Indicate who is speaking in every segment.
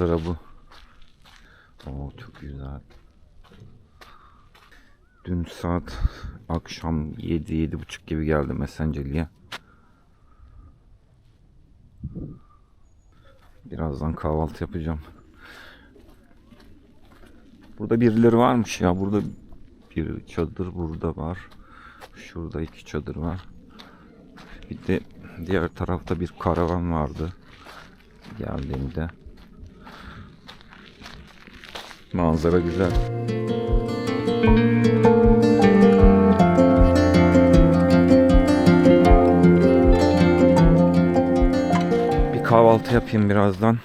Speaker 1: Manzara bu. Oo çok güzel. Dün saat akşam 7 buçuk gibi geldim Esenceli'ye. Birazdan kahvaltı yapacağım. Burada birileri varmış ya. Burada bir çadır burada var. Şurada iki çadır var. Bir de diğer tarafta bir karavan vardı. Geldiğimde. Manzara güzel. Bir kahvaltı yapayım birazdan.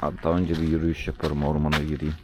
Speaker 1: Hatta önce bir yürüyüş yaparım ormana gireyim.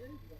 Speaker 1: Thank you.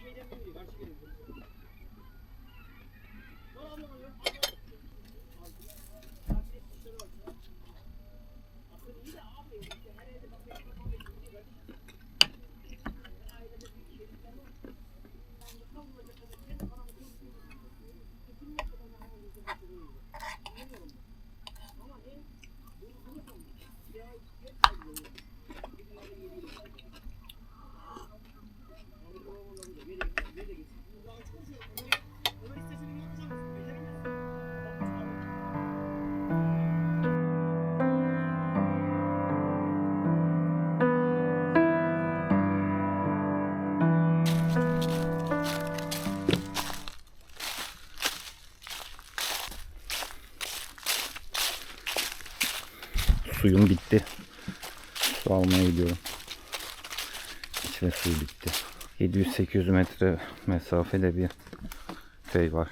Speaker 1: Şeyden biri karşı şey şey. geliyor. Ne anlamı yok? Suyum bitti. Su almaya gidiyorum. İçme suyu bitti. 700-800 metre mesafede bir köy var.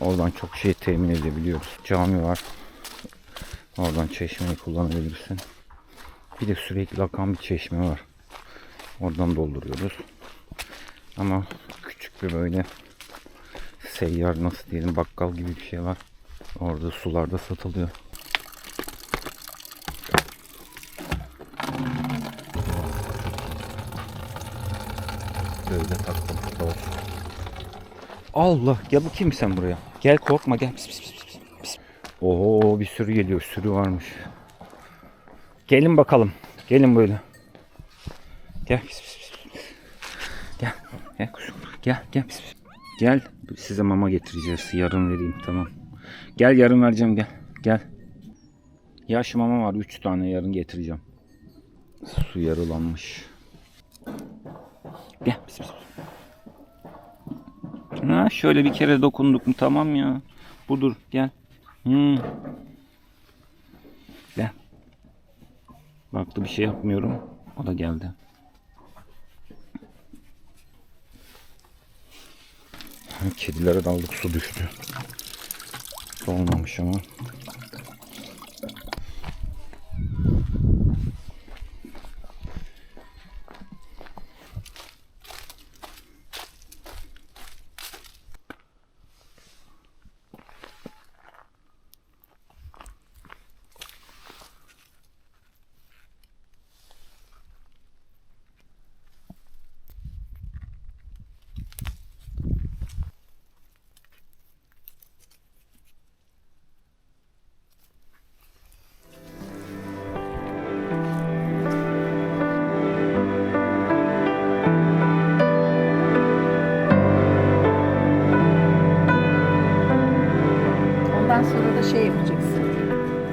Speaker 1: Oradan çok şey temin edebiliyoruz. Cami var. Oradan çeşmeyi kullanabilirsin. Bir de sürekli akan bir çeşme var. Oradan dolduruyoruz. Ama küçük bir böyle seyyar nasıl diyelim bakkal gibi bir şey var. Orada sularda satılıyor. Böyle taktım. Olsun. Allah gel bakayım sen buraya. Gel korkma gel. Pis, pis, pis, pis, pis. Oho bir sürü geliyor. Sürü varmış. Gelin bakalım. Gelin böyle. Gel. Pis, pis, pis. Gel. Gel kuzum. Gel gel. Pis, pis. Gel. Size mama getireceğiz. Yarın vereyim tamam. Gel yarın vereceğim gel. Gel. Yaş mama var. 3 tane yarın getireceğim. Su yarılanmış. Gel. Pis, pis. Ha, şöyle bir kere dokunduk mu tamam ya. Budur gel. Hmm. Gel. Baktı bir şey yapmıyorum. O da geldi. Kedilere daldık su düştü. Olmamış ama.
Speaker 2: Ondan sonra da şey yapacaksın.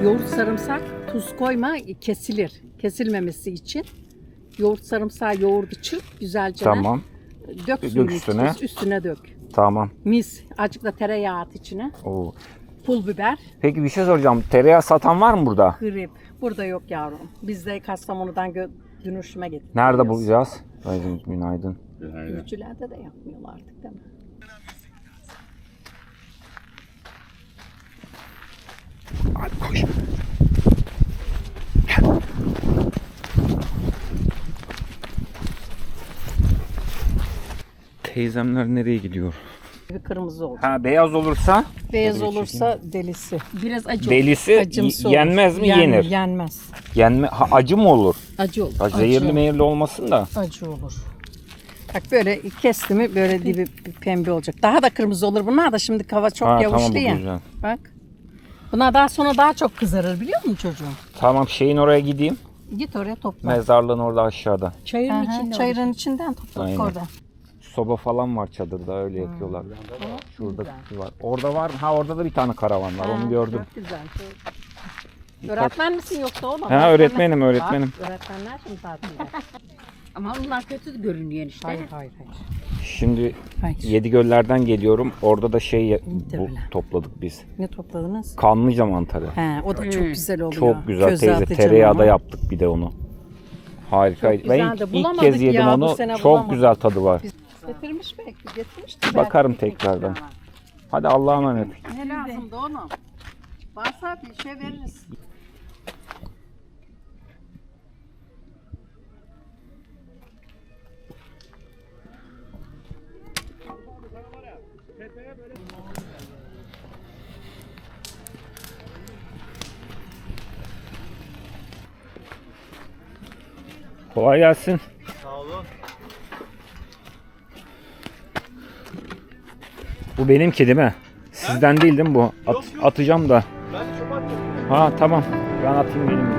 Speaker 2: Yoğurt sarımsak, tuz koyma kesilir. Kesilmemesi için. Yoğurt sarımsağı yoğurdu çırp güzelce.
Speaker 1: Tamam.
Speaker 2: Dök
Speaker 1: Dök
Speaker 2: suyunu
Speaker 1: üstüne.
Speaker 2: üstüne. üstüne dök.
Speaker 1: Tamam.
Speaker 2: Mis. Azıcık da tereyağı at içine.
Speaker 1: Oo.
Speaker 2: Pul biber,
Speaker 1: Peki bir şey soracağım. Tereyağı satan var mı burada?
Speaker 2: grip. Burada yok yavrum. Biz de Kastamonu'dan gö- dönüşüme getirdik.
Speaker 1: Nerede bulacağız? Günaydın. Günaydın.
Speaker 2: Ürücülerde de yapmıyorlar artık değil mi?
Speaker 1: Hadi koş. Teyzemler nereye gidiyor?
Speaker 2: Bir kırmızı olur.
Speaker 1: Ha beyaz olursa
Speaker 2: Beyaz
Speaker 1: Tabii
Speaker 2: olursa delisi. Biraz acı
Speaker 1: Delisi
Speaker 2: olur. Acımsı olur.
Speaker 1: yenmez mi?
Speaker 2: Yen-
Speaker 1: Yenir.
Speaker 2: Yenmez.
Speaker 1: yenme ha, acı mı olur?
Speaker 2: Acı olur.
Speaker 1: Ha, zehirli
Speaker 2: acı.
Speaker 1: meyirli olmasın da.
Speaker 2: Acı olur. Bak böyle kesti mi böyle dibi pembe olacak. Daha da kırmızı olur bunlar da şimdi hava çok
Speaker 1: ha,
Speaker 2: yavuştu
Speaker 1: tamam bu
Speaker 2: ya.
Speaker 1: güzel.
Speaker 2: Bak. Bunlar daha sonra daha çok kızarır biliyor musun çocuğum?
Speaker 1: Tamam şeyin oraya gideyim.
Speaker 2: Git oraya topla.
Speaker 1: Mezarlığın orada aşağıda.
Speaker 2: Çayırın içinde. Çayırın içinden topla
Speaker 1: Aynen.
Speaker 2: orada.
Speaker 1: Soba falan var çadırda öyle yakıyorlar. Şurada var. Orada var. Ha orada da bir tane karavan var. Onu
Speaker 2: Ha,
Speaker 1: gördüm.
Speaker 2: Çok güzel. çok- Öğretmen misin yoksa oğlum?
Speaker 1: Ha öğretmenim öğretmenim.
Speaker 2: Bak, öğretmenler şimdi tatilde.
Speaker 3: Ama onlar kötü görünüyor işte.
Speaker 2: hayır hayır hayır.
Speaker 1: Şimdi
Speaker 2: Hayır.
Speaker 1: Yedigöller'den geliyorum. Orada da şey bu, topladık biz.
Speaker 2: Ne topladınız?
Speaker 1: Kanlıca mantarı.
Speaker 2: He, o da çok
Speaker 3: Hmm.
Speaker 2: güzel oluyor.
Speaker 1: Çok güzel
Speaker 2: Köze
Speaker 1: teyze.
Speaker 2: atacaksın
Speaker 1: Tereyağda
Speaker 2: ama.
Speaker 1: yaptık bir de onu. Harikaydı.
Speaker 2: Çok
Speaker 1: Ben
Speaker 2: güzeldi.
Speaker 1: ilk, ilk
Speaker 2: Bulamadık
Speaker 1: kez yedim
Speaker 2: ya, bu
Speaker 1: onu.
Speaker 2: sene
Speaker 1: Çok
Speaker 2: bulamadık.
Speaker 1: güzel tadı var.
Speaker 2: Getirmiş belki, getirmiş.
Speaker 1: Bakarım tekrardan. Hadi Allah'a emanet.
Speaker 2: Ne lazımdı onu? Varsa bir şey veririz.
Speaker 1: Kolay gelsin.
Speaker 4: Sağ olun.
Speaker 1: Bu benimki değil mi? Sizden değil değil mi bu? At-
Speaker 4: Yok, yok.
Speaker 1: atacağım da.
Speaker 4: Ben çoban
Speaker 1: Ha tamam. Ben atayım benim.